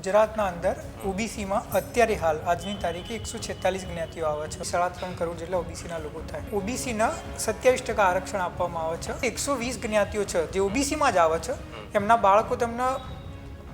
ગુજરાતના અંદર ઓબીસીમાં અત્યારે હાલ, આજની તારીખે એકસો છેતાલીસ જ્ઞાતિઓ આવે છે. સાડા ત્રણ કરોડ જેટલા ઓબીસીના લોકો થાય. ઓબીસીના સત્યાવીસ ટકા આરક્ષણ આપવામાં આવે છે. એકસો વીસ જ્ઞાતિઓ છે, જે ઓબીસીમાં જ આવે છે. એમના બાળકો તમને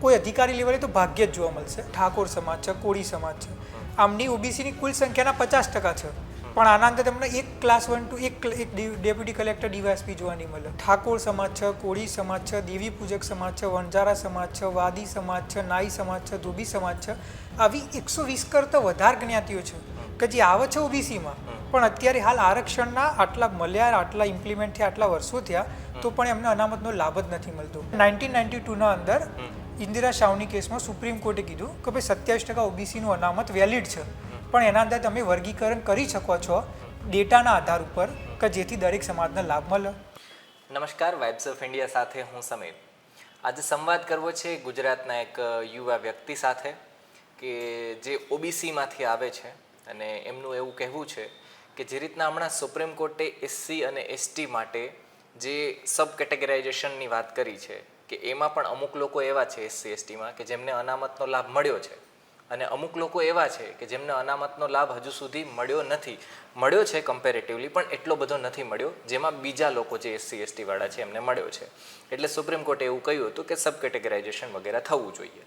કોઈ અધિકારી લેવલે તો ભાગ્યે જ જોવા મળશે. ઠાકોર સમાજ છે, કોળી સમાજ છે. આમની ઓબીસીની કુલ સંખ્યાના પચાસ ટકા છે. પણ આના અંદર તમને એક ક્લાસ વન ટુ એક એક ડેપ્યુટી કલેક્ટર ડીવાયસપી જોવા નહીં મળે. ઠાકોર સમાજ છે કોળી સમાજ છે દેવી પૂજક સમાજ છે વણજારા સમાજ છે વાદી સમાજ છે નાઈ સમાજ છે ધોબી સમાજ છે આવી એકસો વીસ કરતાં વધારે જ્ઞાતિઓ છે કે જે આવે છે ઓબીસીમાં પણ અત્યારે હાલ આરક્ષણના આટલા મળ્યા આટલા ઇમ્પ્લિમેન્ટ થયા આટલા વર્ષો થયા તો પણ એમને અનામતનો લાભ જ નથી મળતો. નાઇન્ટીન નાઇન્ટી ટુના અંદર ઇન્દિરા શાહની કેસમાં સુપ્રીમ કોર્ટે કીધું કે ભાઈ સત્યાવીસ ટકા ઓબીસીનું અનામત વેલિડ છે. પણ એના અંદર તમે વર્ગીકરણ કરી શકો છો ડેટાના આધાર ઉપર કે જેથી દરેક સમાજને લાભ મળે. નમસ્કાર વાઇબ્સ ઓફ ઇન્ડિયા સાથે હું સમીર. આજે સંવાદ કરવો છે ગુજરાતના એક યુવા વ્યક્તિ સાથે કે જે ઓબીસીમાંથી આવે છે અને એમનું એવું કહેવું છે કે જે રીતના હમણાં સુપ્રીમ કોર્ટે એસસી અને એસટી માટે જે સબ કેટેગરાઇઝેશનની વાત કરી છે કે એમાં પણ અમુક લોકો એવા છે એસસી એસટીમાં કે જેમને અનામતનો લાભ મળ્યો છે. અને અમુક લોકો એવા છે કે જેમને અનામતનો લાભ હજુ સુધી મળ્યો નથી. મળ્યો છે કમ્પેરેટિવલી પણ એટલો બધો નથી મળ્યો, જેમાં બીજા લોકો જે એસસી એસટી વાળા છે એમને મળ્યો છે. એટલે સુપ્રીમ કોર્ટે એવું કહ્યું હતું કે સબ કેટેગરાઇઝેશન વગેરે થવું જોઈએ.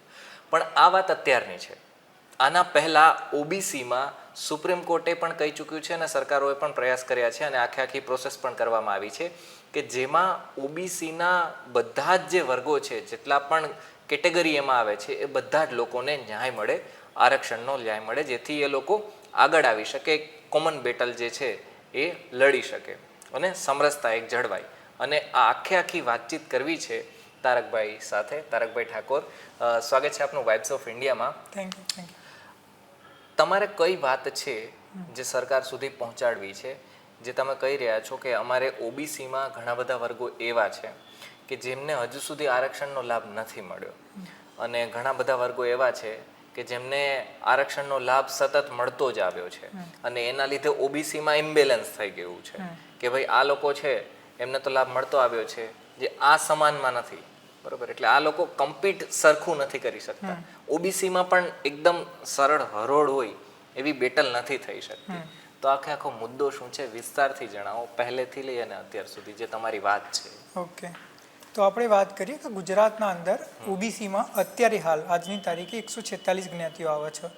પણ આ વાત અત્યારની છે. આના પહેલાં ઓબીસીમાં સુપ્રીમ કોર્ટે પણ કહી ચૂક્યું છે અને સરકારોએ પણ પ્રયાસ કર્યા છે અને આખી આખી પ્રોસેસ પણ કરવામાં આવી છે કે જેમાં ઓબીસીના બધા જ જે વર્ગો છે, જેટલા પણ કેટેગરી એમાં આવે છે એ બધા જ લોકોને ન્યાય મળે આરક્ષણનો ન્યાય મળે જેથી એ લોકો આગળ આવી શકે કોમન બેટલ જે છે એ લડી શકે અને સમરસતા એક જળવાય. અને આ આખે આખી વાતચીત કરવી છે તારકભાઈ સાથે. તારકભાઈ ઠાકોર સ્વાગત છે આપનું વાઇબ્સ ઓફ ઇન્ડિયામાં થેન્ક યુ થેન્ક યુ તમારે કઈ વાત છે જે સરકાર સુધી પહોંચાડવી છે? જે તમે કહી રહ્યા છો કે અમારે ઓબીસીમાં ઘણા બધા વર્ગો એવા છે. કે જેમને હજુ સુધી આરક્ષણનો લાભ નથી મળ્યો. અને ઘણા બધા વર્ગો એવા છે કે જેમને આરક્ષણનો લાભ સતત મળતો જ આવ્યો છે. અને એના લીધે ઓબીસીમાં ઇમ્બેલેન્સ થઈ ગયું છે. કે ભાઈ આ લોકો છે એમને તો લાભ મળતો આવ્યો છે જે આ સમાનમાં નથી. બરોબર? એટલે આ લોકો કમ્પીટ સરખું નથી કરી શકતા. ઓબીસીમાં પણ એકદમ સરળ હરોળ હોય એવી બેટલ નથી થઈ શકતી. તો આખે આખો મુદ્દો શું છે વિસ્તારથી જણાવો પહેલેથી લઈ અને અત્યાર સુધી જે તમારી વાત છે. ઓકે. તો આપણે વાત કરીએ કે ગુજરાતના અંદર ઓબીસીમાં અત્યારે હાલ આજની તારીખે એકસો છેતાલીસ જ્ઞાતિઓ આવે છે.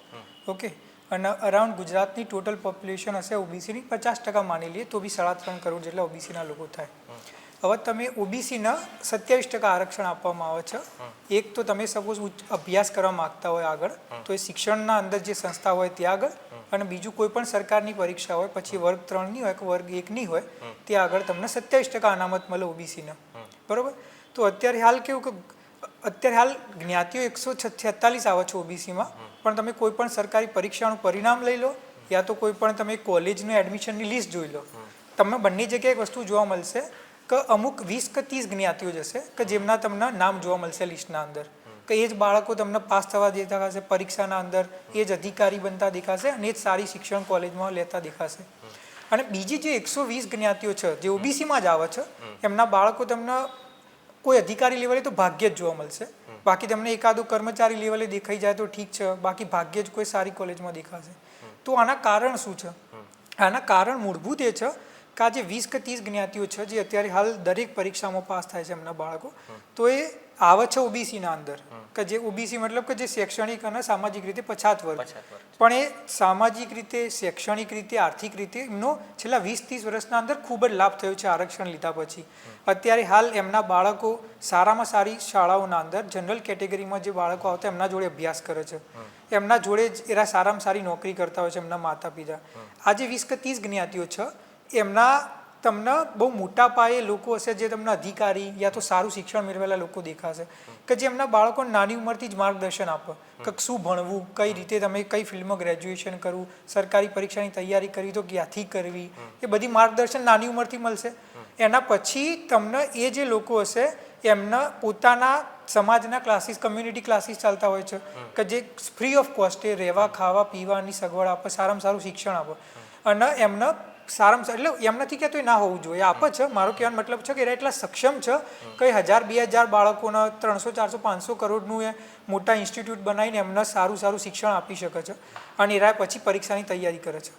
ઓકે? અને અરાઉન્ડ ગુજરાતની ટોટલ પોપ્યુલેશન હશે ઓબીસીની પચાસ ટકા માની લઈએ તો બી સાડા ત્રણ કરોડ જેટલા ઓબીસીના લોકો થાય. હવે તમે ઓબીસીના સત્યાવીસ ટકા આરક્ષણ આપવામાં આવે છે. એક તો તમે સપોઝ અભ્યાસ કરવા માગતા હોય આગળ તો એ શિક્ષણના અંદર જે સંસ્થા હોય ત્યાં આગળ અને બીજું કોઈ પણ સરકારની પરીક્ષા હોય પછી વર્ગ ત્રણની હોય કે વર્ગ એકની હોય ત્યાં આગળ તમને સત્યાવીસ ટકા અનામત મળે ઓબીસીના. બરોબર? તો અત્યારે હાલ કેવું કે અત્યારે હાલ જ્ઞાતિઓ એકસો છેતાલીસ આવે છે ઓબીસીમાં. પણ તમે કોઈ પણ સરકારી પરીક્ષાનું પરિણામ લઈ લો યા તો કોઈ પણ તમે કોલેજનું એડમિશનની લિસ્ટ જોઈ લો. તમને બંને જગ્યાએ વસ્તુ જોવા મળશે કે અમુક વીસ કે ત્રીસ જ્ઞાતિઓ જશે કે જેમના તમને નામ જોવા મળશે લિસ્ટના અંદર. કે એ જ બાળકો તમને પાસ થવા દેતા હશે પરીક્ષાના અંદર એ જ અધિકારી બનતા દેખાશે અને એ જ સારી શિક્ષણ કોલેજમાં લેતા દેખાશે. અને બીજી જે એકસો વીસ જ્ઞાતિઓ છે, જે ઓબીસીમાં જ આવે છે, એમના બાળકો તમને કોઈ અધિકારી લેવલે તો ભાગ્યે જ જોવા મળશે. બાકી તમને એકાદો કર્મચારી લેવલે દેખાઈ જાય તો ઠીક છે. બાકી ભાગ્યે જ કોઈ સારી કોલેજમાં દેખાશે. તો આના કારણ શું છે? આના કારણ મૂળભૂત એ છે કે જે વીસ કે ત્રીસ જ્ઞાતિઓ છે જે અત્યારે હાલ દરેક પરીક્ષામાં પાસ થાય છે એમના બાળકો તો એ આવે છે ઓબીસીના અંદર. કે જે ઓબીસી મતલબ કે જે શૈક્ષણિક અને સામાજિક રીતે પછાત વર્ગ. પણ એ સામાજિક રીતે શૈક્ષણિક રીતે આર્થિક રીતે એમનો છેલ્લા વીસ ત્રીસ વર્ષના અંદર ખૂબ જ લાભ થયો છે આરક્ષણ લીધા પછી. અત્યારે હાલ એમના બાળકો સારામાં સારી શાળાઓના અંદર જનરલ કેટેગરીમાં જે બાળકો આવતા એમના જોડે અભ્યાસ કરે છે. એમના જોડે જ એરા સારામાં સારી નોકરી કરતા હોય છે એમના માતા પિતા આજે વીસ કે ત્રીસ જ્ઞાતિઓ છે એમના તમને બહુ મોટા પાયે લોકો હશે જે તમને અધિકારી યા તો સારું શિક્ષણ મેળવેલા લોકો દેખાશે. કે જે એમના બાળકોને નાની ઉંમરથી જ માર્ગદર્શન આપે. કે શું ભણવું કઈ રીતે તમે કઈ ફિલ્ડમાં ગ્રેજ્યુએશન કરવું સરકારી પરીક્ષાની તૈયારી કરવી તો ક્યાંથી કરવી? એ બધી માર્ગદર્શન નાની ઉંમરથી મળશે. એના પછી તમને એ જે લોકો હશે એમના પોતાના સમાજના ક્લાસીસ કમ્યુનિટી ક્લાસીસ ચાલતા હોય છે. કે જે ફ્રી ઓફ કોસ્ટે રહેવા ખાવા પીવાની સગવડ આપે સારામાં સારું શિક્ષણ આપે. અને એમને સારામાં એટલે એમ નથી કહેતો એ ના હોવું જોઈએ. આપે છે. મારો કહેવાનો મતલબ છે કે એરા એટલા સક્ષમ છે કે હજાર બે હજાર બાળકોના ત્રણસો ચારસો પાંચસો કરોડનું એ મોટા ઇન્સ્ટિટ્યૂટ બનાવીને એમને સારું સારું શિક્ષણ આપી શકે છે અને એરા પછી પરીક્ષાની તૈયારી કરે છે.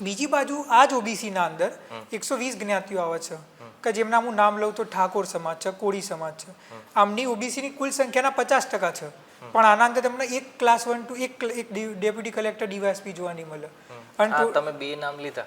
બીજી બાજુ આ જ ઓબીસીના અંદર એકસો વીસ જ્ઞાતિઓ આવે છે કે જેમના હું નામ લઉં તો ઠાકોર સમાજ છે કોળી સમાજ છે. આમની ઓબીસીની કુલ સંખ્યાના પચાસ ટકા છે. પણ આના અંદર તમને એક ક્લાસ વન ટુ એક ડેપ્યુટી કલેક્ટર ડીવાયસપી જોવા નહીં મળે. અને તમે બે નામ લીધા.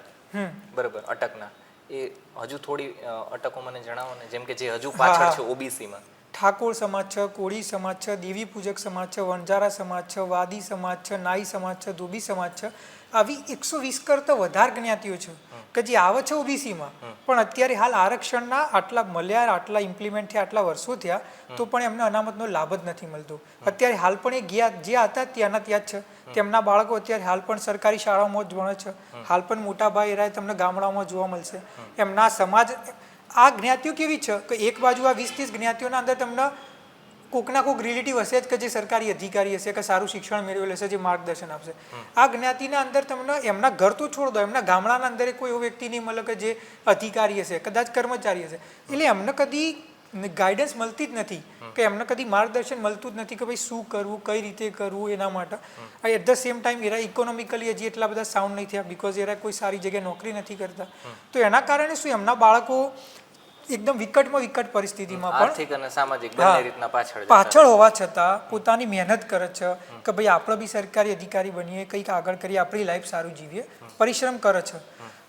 બરાબર અટકના. એ હજુ થોડી અટકો મને જણાવો ને જેમ કે જે હજુ પાછળ છે ઓબીસીમાં. ઠાકોર સમાજ છે કોળી સમાજ છે દેવી પૂજક સમાજ છે વણજારા સમાજ છે વાદી સમાજ છે નાઈ સમાજ છે ધોબી સમાજ છે આવી એકસો વીસ કરતાં વધારે જ્ઞાતિઓ છે કે જે આવે છે ઓબીસીમાં પણ અત્યારે હાલ આરક્ષણના આટલા મળ્યા આટલા ઇમ્પ્લિમેન્ટ થયા આટલા વર્ષો થયા તો પણ એમને અનામતનો લાભ જ નથી મળતો. અત્યારે હાલ પણ એ ગયા જે હતા ત્યાંના ત્યાં જ છે. તેમના બાળકો અત્યારે હાલ પણ સરકારી શાળાઓમાં જ ભણે છે. હાલ પણ મોટા ભાઈ એરાય તમને ગામડાઓમાં જોવા મળશે. એમના સમાજ આ જ્ઞાતિઓ કેવી છે કે એક બાજુ આ વીસ ત્રીસ જ્ઞાતિઓના અંદર તમને કોકના કોક રિલેટિવ હશે જ કે જે સરકારી અધિકારી હશે કે સારું શિક્ષણ મેળવેલું હશે જે માર્ગદર્શન આપશે. આ જ્ઞાતિના અંદર તમને એમના ઘર તો છોડ દો એમના ગામડાના અંદર કોઈ એવો વ્યક્તિ નહીં મળે કે જે અધિકારી હશે કદાચ કર્મચારી હશે. એટલે એમને કદી ગાઈડન્સ મળતી જ નથી કે એમને કદી માર્ગદર્શન મળતું જ નથી કે ભાઈ શું કરવું કઈ રીતે કરવું એના માટે. At the same time era economically હજી એટલા બધા સાઉન્ડ નહીં થયા બિકોઝ એરા કોઈ સારી જગ્યાએ નોકરી નથી કરતા. તો એના કારણે શું એમના બાળકો એકદમ વિકટમાં વિકટ પરિસ્થિતિમાં પણ આર્થિક અને સામાજિક બંને રીતના પાછળ પાછળ હોવા છતાં પોતાની મહેનત કરે છે કે ભાઈ આપણે બી સરકારી અધિકારી બનીએ કંઈક આગળ કરીએ આપણી લાઈફ સારું જીવીએ પરિશ્રમ કરે છે.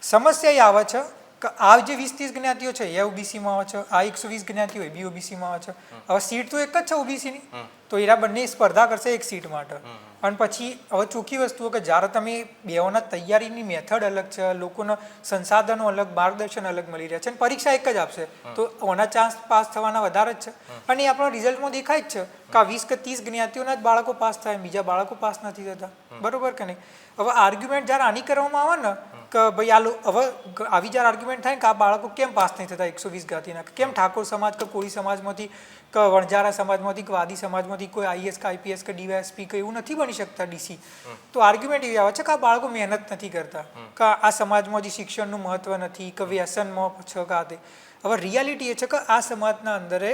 સમસ્યા એ આવે છે આ જે વીસ ત્રીસ જ્ઞાતિઓ છે એ ઓબીસીમાં આવે છે આ એકસો વીસ જ્ઞાતિઓ એ બી ઓબીસીમાં આવે છે. હવે સીટ તો એક જ છે ઓબીસીની. તો એરા બંને સ્પર્ધા કરશે એક સીટ માટે. અને પછી હવે ચોખ્ખી વસ્તુઓ કે જ્યારે તમે બેઓના તૈયારીની મેથડ અલગ છે લોકોના સંસાધનો અલગ માર્ગદર્શન અલગ મળી રહ્યા છે અને પરીક્ષા એક જ આપશે. તો ઓના ચાન્સ પાસ થવાના વધારે જ છે. અને એ આપણા રિઝલ્ટમાં દેખાય જ છે કે આ વીસ કે ત્રીસ જ્ઞાતિઓના જ બાળકો પાસ થાય બીજા બાળકો પાસ નથી થતા. બરોબર કે નહીં? હવે આર્ગ્યુમેન્ટ જ્યારે આની કરવામાં આવે ને કે ભાઈ આ હવે આવી જ્યારે આર્ગ્યુમેન્ટ થાય ને કે આ બાળકો કેમ પાસ નહીં થતા એકસો વીસ જ્ઞાતિના કેમ ઠાકોર સમાજ કે કોળી સમાજમાંથી કે વણજારા સમાજમાંથી કે વાદી સમાજમાંથી કોઈ આઈએસ કે આઈપીએસ કે ડીવાયએસપી કે એવું નથી બની શકતા ડીસી તો આર્ગ્યુમેન્ટ એવી આવે છે કે આ બાળકો મહેનત નથી કરતા. કે આ સમાજમાં શિક્ષણનું મહત્વ નથી કે વ્યસનમાં છ કે હવે રિયાલિટી એ છે કે આ સમાજના અંદરે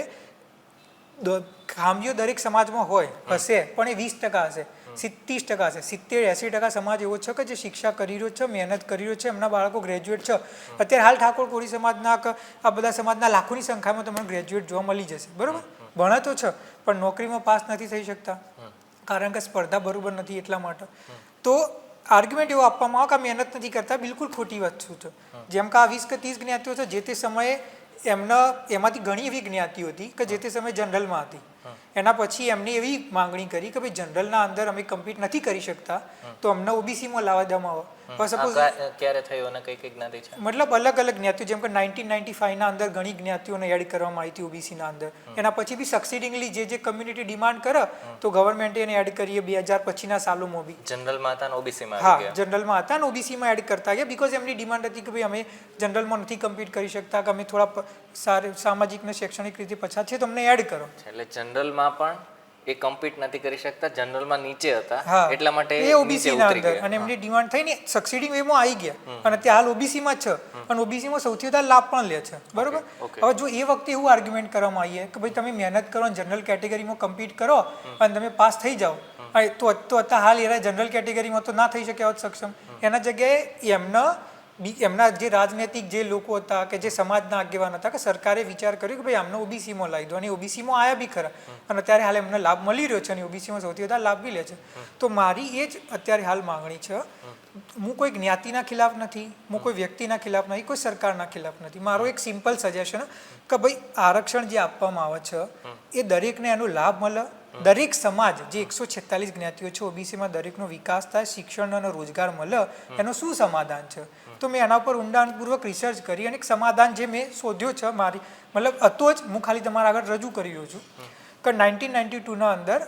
ખામીઓ દરેક સમાજમાં હોય હશે પણ એ વીસ ટકા હશે. સિત્તીસ ટકા છે. સિત્તેર એંસી ટકા સમાજ એવો છે કે જે શિક્ષા કરી રહ્યો છે મહેનત કરી રહ્યો છે એમના બાળકો ગ્રેજ્યુએટ છે. અત્યારે હાલ ઠાકોર કોળી સમાજના આ બધા સમાજના લાખોની સંખ્યામાં તમને ગ્રેજ્યુએટ જોવા મળી જશે. બરોબર? ભણે તો છે પણ નોકરીમાં પાસ નથી થઈ શકતા. કારણ કે સ્પર્ધા બરોબર નથી એટલા માટે. તો આર્ગ્યુમેન્ટ એવો આપવામાં આવે કે મહેનત નથી કરતા બિલકુલ ખોટી વસ્તુ છે? જેમ કે આ વીસ કે ત્રીસ જ્ઞાતિઓ છે જે તે સમયે એમના એમાંથી ઘણી એવી જ્ઞાતિઓ હતી કે જે તે સમયે જનરલમાં હતી. એના પછી એમની એવી માંગણી કરી કે ભાઈ જનરલના અંદર અમે કમ્પીટ નથી કરી શકતા તો અમને ઓબીસીમાં લાવવા દેવામાં આવે. ક્યારે થયું અને કઈ કઈ જ્ઞાતિ છે? મતલબ અલગ અલગ જ્ઞાતિઓ જેમ કે નાઇન્ટીન નાઇન્ટી ફાઈવના અંદર ઘણી જ્ઞાતિઓને એડ કરવામાં આવી હતી ઓબીસીના અંદર. એના પછી બી સક્સીડિંગલી જે જે કમ્યુનિટી ડિમાન્ડ કરે તો ગવર્મેન્ટે એને એડ કરીએ બે હજાર પછીના સાલોમાં બી. જનરલમાં હતા ને ઓબીસીમાં હા જનરલમાં હતા ને ઓબીસીમાં એડ કરતા ગયા બીકોઝ એમની ડિમાન્ડ હતી કે ભાઈ અમે જનરલમાં નથી કમ્પીટ કરી શકતા કે અમે થોડા સામાજિક ને શૈક્ષણિક રીતે પછાત છે તો અમને એડ કરો. એટલે જનરલમાં પણ એ કમ્પીટ નથી કરી શકતા જનરલમાં નીચે હતા એટલા માટે એ ઓબીસી ના અંદર. અને એમની ડિમાન્ડ થઈ ને સબસિડી વેમાં આવી ગયા. અને ત્યાં હાલ ઓબીસીમાં છે. અને ઓબીસીમાં સૌથી વધારે લાભ પણ લે છે. બરોબર? હવે જો એ વખતે એવું આર્ગ્યુમેન્ટ કરવામાં આવીએ કે ભાઈ તમે મહેનત કરો જનરલ કેટેગરીમાં કમ્પીટ કરો અને તમે પાસ થઈ જાઓ. તો તો અત્યારે હાલ એરા જનરલ કેટેગરીમાં તો ના થઈ શકે હોત સક્ષમ. એના જગ્યાએ એમના એમના જે રાજનૈતિક જે લોકો હતા કે જે સમાજના આગેવાન હતા કે સરકારે વિચાર કર્યો કે ભાઈ આમને ઓબીસીમાં લાવી દો. અને ઓબીસીમાં આવ્યા બી ખરા. અને અત્યારે હાલ એમને લાભ મળી રહ્યો છે અને ઓબીસીમાં સૌથી વધારે લાભ બી લે છે. તો મારી એ જ અત્યારે હાલ માંગણી છે હું કોઈ જ્ઞાતિના ખિલાફ નથી, હું કોઈ વ્યક્તિના ખિલાફ નથી, કોઈ સરકારના ખિલાફ નથી. મારો એક સિમ્પલ સજેશન કે ભાઈ આરક્ષણ જે આપવામાં આવે છે, એ દરેકને એનો લાભ મળે. દરેક સમાજ, જે એકસો છેતાલીસ જ્ઞાતિઓ છે ઓબીસીમાં દરેકનો વિકાસ થાય, શિક્ષણ અને રોજગાર મળે, એનું શું સમાધાન છે? તો મેં એના ઉપર ઊંડાણપૂર્વક રિસર્ચ કરી અને એક સમાધાન જે મેં શોધ્યો છે મારી, મતલબ હતો જ, હું ખાલી તમારા આગળ રજૂ કરી રહ્યો છું. કે નાઇન્ટીન નાઇન્ટી ટુના અંદર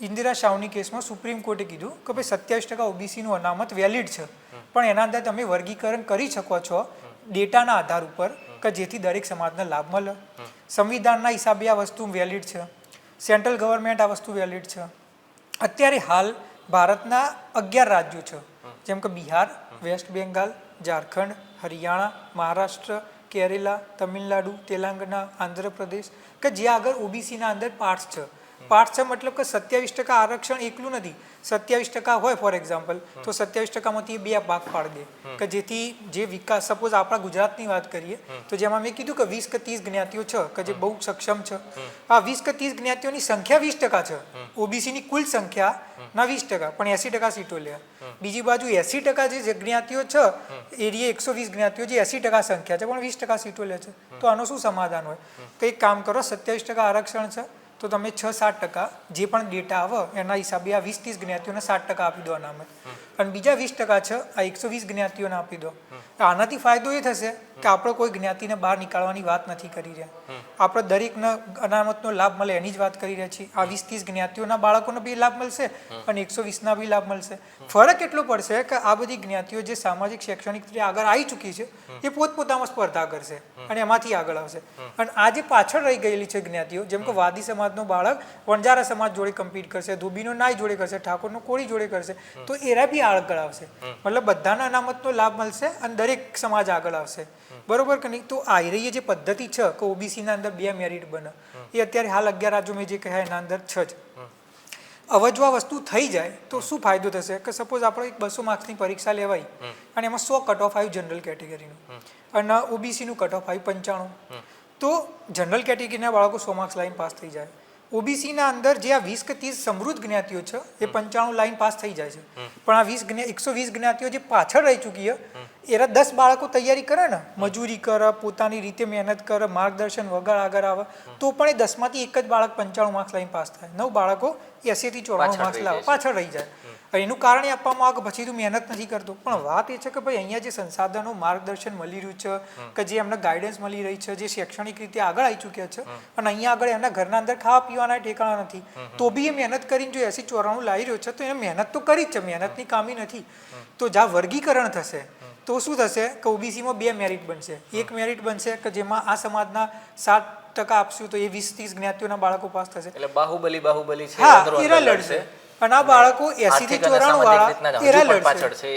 ઇન્દિરા શાહની કેસમાં સુપ્રીમ કોર્ટે કીધું કે ભાઈ સત્યાવીસ ટકા ઓબીસીનું અનામત વેલિડ છે. પણ એના અંદર તમે વર્ગીકરણ કરી શકો છો ડેટાના આધાર ઉપર કે જેથી દરેક સમાજને લાભ મળે. સંવિધાનના હિસાબે આ વસ્તુ વેલિડ છે. સેન્ટ્રલ ગવર્મેન્ટ આ વસ્તુ વેલિડ છે. અત્યારે હાલ ભારતના અગિયાર રાજ્યો છે. જેમ કે બિહાર, વેસ્ટ બેંગાલ, ઝારખંડ, હરિયાણા, મહારાષ્ટ્ર, કેરેલા, તમિલનાડુ, તેલંગાણા, આંધ્રપ્રદેશ કે જે આગળ ઓબીસીના અંદર પાર્ટ્સ છે. પાર્ટ્સ છે મતલબ કે સત્યાવીસ ટકા આરક્ષણ એકલું નથી. સત્યાવીસ ટકા હોય ફોર એક્ઝામ્પલ તો સત્યાવીસ ટકામાંથી બે ભાગ પાડી દે. કે જેથી જે વિકાસ સપોઝ આપણા ગુજરાતની વાત કરીએ તો જેમાં મેં કીધું કે વીસ કે ત્રીસ જ્ઞાતિઓ છે કે જે બહુ સક્ષમ છે. આ વીસ કે ત્રીસ જ્ઞાતિઓની સંખ્યા વીસ ટકા છે. ઓબીસીની કુલ સંખ્યા ના વીસ ટકા પણ એસી ટકા સીટો લે બીજી બાજુ એસી ટકા જે જ્ઞાતિઓ છે એરિયા એકસો વીસ જ્ઞાતિઓ જે એસી ટકા સંખ્યા છે પણ વીસ ટકા સીટો લે છે. તો આનું શું સમાધાન હોય? તો એક કામ કરો સત્યાવીસ ટકા આરક્ષણ છે તો તમે છ સાત ટકા જે પણ ડેટા આવે, એના હિસાબે આ વીસ ત્રીસ જ્ઞાતિઓને સાત ટકા આપી દો અનામત. અને બીજા વીસ ટકા છે, આ એકસો વીસ જ્ઞાતિઓને આપી દો. આનાથી ફાયદો એ થશે કે આપણે કોઈ જ્ઞાતિને બહાર નીકાળવાની વાત નથી કરી રહ્યા. આપણે દરેકને અનામતનો લાભ મળે એની જ વાત કરી રહ્યા છીએ. આ વીસ ત્રીસ જ્ઞાતિઓના બાળકોને બી લાભ મળશે અને એકસો વીસના બી લાભ મળશે. ફરક એટલો પડશે કે આ બધી જ્ઞાતિઓ જે સામાજિક, શૈક્ષણિક રીતે આગળ આવી ચૂકી છે, એ પોતપોતામાં સ્પર્ધા કરશે અને એમાંથી આગળ આવશે. અને આ જે પાછળ રહી ગયેલી છે જ્ઞાતિઓ, જેમ કે વાદી સમાજનો બાળક વણજારા સમાજ જોડે કમ્પીટ કરશે, ધોબીનો નાય જોડે કરશે, ઠાકોરનો કોળી જોડે કરશે, તો એરા બી આગળ આવશે. મતલબ બધાના અનામતનો લાભ મળશે અને દરેક સમાજ આગળ આવશે. બરોબર કે નહીં? તો આયરીય જે પદ્ધતિ છે કે ઓબીસીના અંદર બે મેરિટ બને. એ અત્યારે હાલ અગિયાર રાજ્યો મેં જે કહ્યા એના અંદર છ જ. હવે જો આ વસ્તુ થઈ જાય તો શું ફાયદો થશે? કે સપોઝ આપણે એક બસો માર્ક્સની પરીક્ષા લેવાય અને એમાં સો કટ ઓફ આવ્યું જનરલ કેટેગરીનું અને ઓબીસીનું કટ ઓફ આવ્યું પંચાણું. તો જનરલ કેટેગરીના બાળકો સો માર્ક્સ લાઈન પાસ થઈ જાય. ઓબીસીના અંદર જે આ વીસ કે ત્રીસ સમૃદ્ધ જ્ઞાતિઓ છે એ પંચાણું લાઈન પાસ થઈ જાય છે. પણ આ વીસ એકસો વીસ જ્ઞાતિઓ જે પાછળ રહી ચૂકી છે એરા દસ બાળકો તૈયારી કરે ને મજૂરી કરે પોતાની રીતે મહેનત કરે માર્ગદર્શન વગર આગળ આવે તો પણ એ દસમાંથી એક જ બાળક પંચાણું માર્ક્સ લાઈન પાસ થાય. નવ બાળકો એસીથી ચોરાણું માર્ક્સ લાવે પાછળ રહી જાય. એનું કારણ એ આપવામાં આવે કે પછી તું મહેનત નથી કરતો. પણ વાત એ છે કે ભાઈ અહીંયા જે સંસાધનો માર્ગદર્શન મળી રહ્યું છે કે જે એમને ગાઈડન્સ મળી રહી છે જે શૈક્ષણિક રીતે આગળ આવી ચૂક્યા છે અને અહીંયા આગળ એમના ઘરના અંદર ખાવા પીવાના ઠેકાણા નથી તો બી એ મહેનત કરીને જો એસી ચોરાણું લાવી રહ્યો છે તો એને મહેનત તો કરી જ છે મહેનતની કામી નથી. તો જ્યાં વર્ગીકરણ થશે તો શું થશે કે ઓબીસીમાં બે મેરિટ બનશે. એક મેરિટ બનશે કે જેમાં આ સમાજના સાત ટકા આપશું તો એ વીસ ત્રીસ જ્ઞાતિઓના બાળકો પાસ થશે. એટલે બાહુબલી બાહુબલી છે હા લડશે. અને આ બાળકો એસી થી ચોરાણું વાળા એરા લડશે.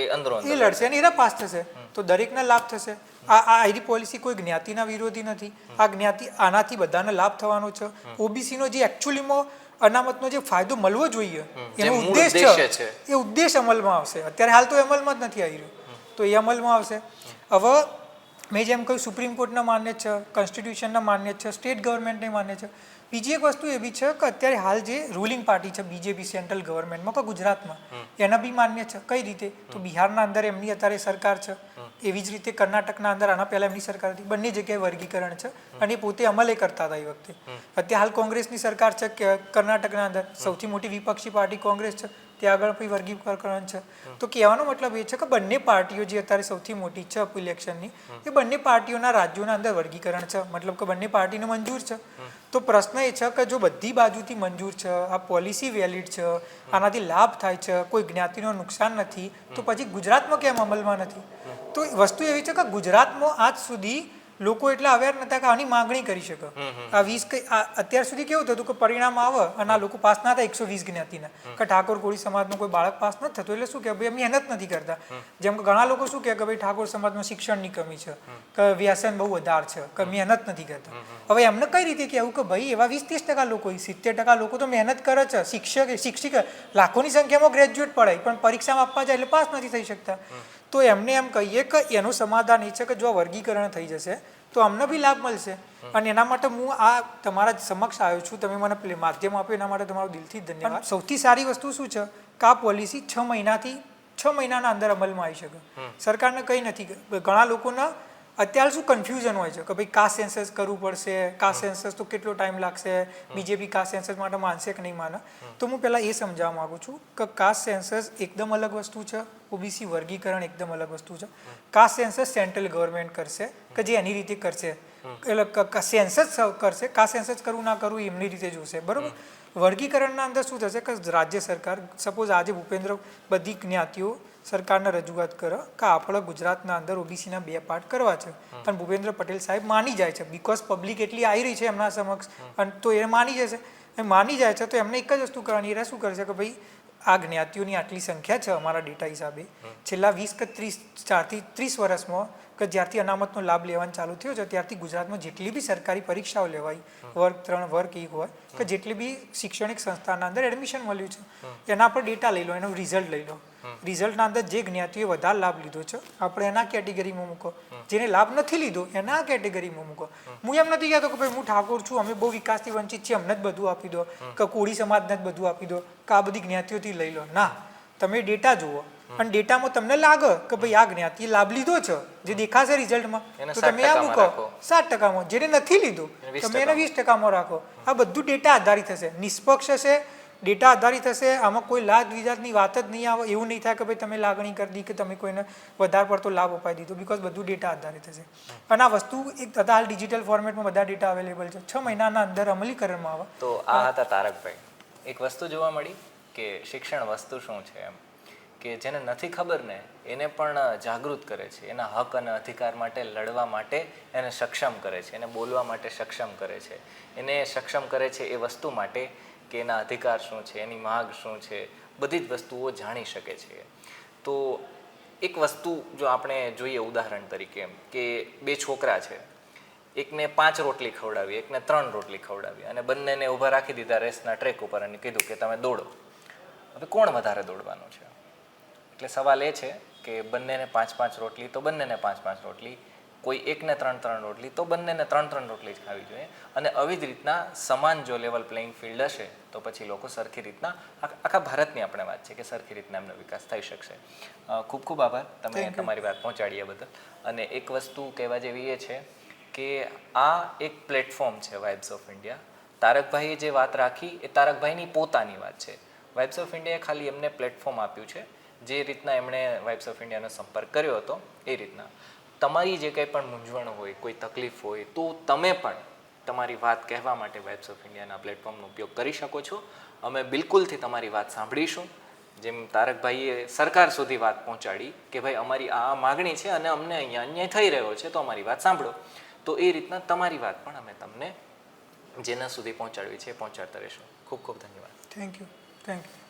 એ લડશે અને એરા પાસ થશે. તો દરેકને લાભ થશે. આ આ આઈડી પોલિસી કોઈ જ્ઞાતિના વિરોધી નથી. આ જ્ઞાતિ આનાથી બધાને લાભ થવાનો છે. ઓબીસીનો જે એકચ્યુઅલીમાં અનામતનો જે ફાયદો મળવો જોઈએ એનો ઉદ્દેશ છે. એ ઉદ્દેશ અમલમાં આવશે. અત્યારે હાલ તો અમલમાં જ નથી આવી રહ્યું તો એ અમલમાં આવશે. હવે મેં જેમ કહ્યું સુપ્રીમ કોર્ટના માન્ય છે કોન્સ્ટિટ્યુશનના માન્ય છે સ્ટેટ ગવર્મેન્ટને માન્ય છે. બીજી એક વસ્તુ એવી છે કે અત્યારે હાલ જે રૂલિંગ પાર્ટી છે બીજેપી સેન્ટ્રલ ગવર્મેન્ટમાં કે ગુજરાતમાં એના બી માન્ય છે. કઈ રીતે? તો બિહારના અંદર એમની અત્યારે સરકાર છે. એવી જ રીતે કર્ણાટકના અંદર આના પહેલા એમની સરકાર હતી. બંને જગ્યાએ વર્ગીકરણ છે અને પોતે અમલે કરતા હતા એ વખતે. અત્યારે હાલ કોંગ્રેસની સરકાર છે કર્ણાટકના અંદર સૌથી મોટી વિપક્ષી પાર્ટી કોંગ્રેસ છે. ત્યાં આગળ પછી વર્ગીકરણ છે? તો કહેવાનો મતલબ એ છે કે બંને પાર્ટીઓ જે અત્યારે સૌથી મોટી છે અપ ઇલેક્શનની એ બંને પાર્ટીઓના રાજ્યોના અંદર વર્ગીકરણ છે. મતલબ કે બંને પાર્ટીને મંજૂર છે. તો પ્રશ્ન એ છે કે જો બધી બાજુથી મંજૂર છે આ પોલિસી વેલિડ છે આનાથી લાભ થાય છે કોઈ જ્ઞાતિનું નુકસાન નથી તો પછી ગુજરાતમાં કેમ અમલમાં નથી? તો વસ્તુ એવી છે કે ગુજરાતમાં આજ સુધી લોકો એટલે અવેર નતા કે આની માંગણી કરી શકે. આ વીસ અત્યાર સુધી કેવું થતું કે પરિણામ આવે અને આ લોકો પાસ ના થાય એકસો વીસ જ્ઞાતિના. કે ઠાકોર કોળી સમાજનો કોઈ બાળક પાસ નથી થતો એટલે શું કે ભાઈ મહેનત નથી કરતા. જેમ કે ઘણા લોકો શું કહે કે ભાઈ ઠાકોર સમાજમાં શિક્ષણની કમી છે કે વ્યસન બહુ વધારે છે કે મહેનત નથી કરતા. હવે એમને કઈ રીતે કહેવું કે ભાઈ એવા વીસ ત્રીસ ટકા લોકો સિત્તેર ટકા લોકો તો મહેનત કરે છે શિક્ષક શિક્ષિક લાખોની સંખ્યામાં ગ્રેજ્યુએટ પડાય પણ પરીક્ષામાં આપવા જાય એટલે પાસ નથી થઈ શકતા. તો એમને એમ કહીએ કે એનું સમાધાન એ છે કે જો વર્ગીકરણ થઈ જશે તો અમને બી લાભ મળશે. અને એના માટે હું આ તમારા સમક્ષ આવ્યો છું. તમે મને માધ્યમ આપ્યું એના માટે તમારો દિલથી ધન્યવાદ. સૌથી સારી વસ્તુ શું છે કે આ પોલિસી છ મહિનાથી છ મહિનાના અંદર અમલમાં આવી શકે. સરકારને કંઈ નથી. ઘણા લોકોના અત્યારે શું કન્ફ્યુઝન હોય છે કે ભાઈ કાસ્ટ સેન્સસ કરવું પડશે કા સેન્સસ તો કેટલો ટાઈમ લાગશે બીજેપી કા સેન્સસ માટે માનશે કે નહીં માને? તો હું પહેલાં એ સમજાવવા માગું છું કે કાસ્ટ સેન્સસ એકદમ અલગ વસ્તુ છે ઓબીસી વર્ગીકરણ એકદમ અલગ વસ્તુ છે. કાસ્ટ સેન્સસ સેન્ટ્રલ ગવર્મેન્ટ કરશે કે જે એની રીતે કરશે. એટલે સેન્સસ કરશે. કા સેન્સસ કરવું ના કરવું એમની રીતે જોશે. બરાબર? વર્ગીકરણના અંદર શું થશે કે રાજ્ય સરકાર સપોઝ આજે ભૂપેન્દ્ર બધી જ્ઞાતિઓ સરકારને રજૂઆત કરો કે આપણે ગુજરાતના અંદર ઓબીસીના બે પાર્ટ કરવા છે. પણ ભૂપેન્દ્ર પટેલ સાહેબ માની જાય છે. બિકોઝ પબ્લિક એટલી આવી રહી છે એમના સમક્ષ. અને તો એ માની જશે. એ માની જાય છે તો એમને એક જ વસ્તુ કરવાની એ શું કરશે કે ભાઈ આ જ્ઞાતિઓની આટલી સંખ્યા છે અમારા ડેટા હિસાબે. છેલ્લા વીસ કે ત્રીસ ચારથી ત્રીસ વર્ષમાં કે જ્યારથી અનામતનો લાભ લેવાનું ચાલુ થયો છે ત્યારથી ગુજરાતમાં જેટલી બી સરકારી પરીક્ષાઓ લેવાય વર્ગ ત્રણ વર્ગ એક હોય કે જેટલી બી શૈક્ષણિક સંસ્થાના અંદર એડમિશન મળ્યું છે એના પર ડેટા લઈ લો એનું રિઝલ્ટ લઈ લો. રિઝલ્ટના અંદર જે જ્ઞાતિઓએ વધારે લાભ લીધો છે આપણે એના કેટેગરીમાં મૂકો. જેને લાભ નથી લીધો એના કેટેગરીમાં મૂકો. હું એમ નથી કહેતો કે ભાઈ હું ઠાકોર છું અમે બહુ વિકાસથી વંચિત છીએ અમને જ બધું આપી દો. કે કોળી સમાજને જ બધું આપી દો કે આ બધી જ્ઞાતિઓથી લઈ લો. ના તમે ડેટા જુઓ. અને ડેટામાં તમને લાગે કે ભાઈ આ જ્ઞાતિ લાભ લીધો છે જે દેખાશે રિઝલ્ટમાં તો તમે આ મૂકો. સાત ટકામાં. જેને નથી લીધું તમે એને વીસ ટકામાં રાખો. આ બધું ડેટા આધારિત હશે. નિષ્પક્ષ હશે ડેટા આધારિત હશે, આમાં કોઈ લાદ વિજાતની વાત જ નહીં આવે, એવું નહીં થાય કે ભાઈ તમે લાગણી કરી દી કે તમે કોઈને વધારે પડતો લાભ અપાઈ દીધો બીકોઝ બધું ડેટા આધારિત હશે. અને આ વસ્તુ એક તથા હાલ ડિજિટલ ફોર્મેટમાં બધા ડેટા અવેલેબલ છે. છ મહિનાના અંદર અમલીકરણમાં આવે. તો આ હતા તારકભાઈ. એક વસ્તુ જોવા મળી કે શિક્ષણ વસ્તુ શું છે એમ? કે જેને નથી ખબર ને, એને પણ જાગૃત કરે છે. એના હક અને અધિકાર માટે લડવા માટે એને સક્ષમ કરે છે. એને બોલવા માટે સક્ષમ કરે છે. એને સક્ષમ કરે છે એ વસ્તુ માટે કે એના અધિકાર શું છે, એની માગ શું છે, બધી જ વસ્તુઓ જાણી શકે છે. તો એક વસ્તુ જો આપણે જોઈએ ઉદાહરણ તરીકે કે બે છોકરા છે. એકને પાંચ રોટલી ખવડાવી, એકને ત્રણ રોટલી ખવડાવી અને બંનેને ઊભા રાખી દીધા રેસના ટ્રેક ઉપર અને કીધું કે તમે દોડો. હવે કોણ વધારે દોડવાનું છે? એટલે સવાલ એ છે કે બંનેને પાંચ પાંચ રોટલી તો બંનેને પાંચ પાંચ રોટલી કોઈ એકને ત્રણ ત્રણ રોટલી તો બંનેને ત્રણ ત્રણ રોટલી જ ખાવી જોઈએ. અને આવી જ રીતના સમાન જો લેવલ પ્લેઇંગ ફિલ્ડ હશે તો પછી લોકો સરખી રીતના આખ- ભારતની આપણે વાત છે કે સરખી રીતના એમનો વિકાસ થઈ શકશે. ખૂબ ખૂબ આભાર. તમે તમારી વાત પહોંચાડી એ બદલ. અને એક વસ્તુ કહેવા જેવી એ છે કે આ એક પ્લેટફોર્મ છે વાઇબ્સ ઓફ ઇન્ડિયા તારકભાઈએ જે વાત રાખી એ તારકભાઈની પોતાની વાત છે. વાઇબ્સ ઓફ ઇન્ડિયાએ ખાલી એમને પ્લેટફોર્મ આપ્યું છે. જે રીતના એમણે વાઇબ્સ ઓફ ઇન્ડિયાનો સંપર્ક કર્યો હતો એ રીતના. તમારી જે કંઈ પણ મૂંઝવણ હોય, કોઈ તકલીફ હોય, તો તમે પણ તમારી વાત કહેવા માટે વેબ્સ ઓફ ઇન્ડિયાના પ્લેટફોર્મનો ઉપયોગ કરી શકો છો. અમે બિલકુલથી તમારી વાત સાંભળીશું. જેમ તારકભાઈએ સરકાર સુધી વાત પહોંચાડી કે ભાઈ, અમારી આ માગણી છે અને અમને અહીંયા અન્યાય થઈ રહ્યો છે, તો અમારી વાત સાંભળો. તો એ રીતના તમારી વાત પણ અમે તમને જેના સુધી પહોંચાડવી છે પહોંચાડતા રહીશું. ખૂબ ખૂબ ધન્યવાદ. Thank you thank you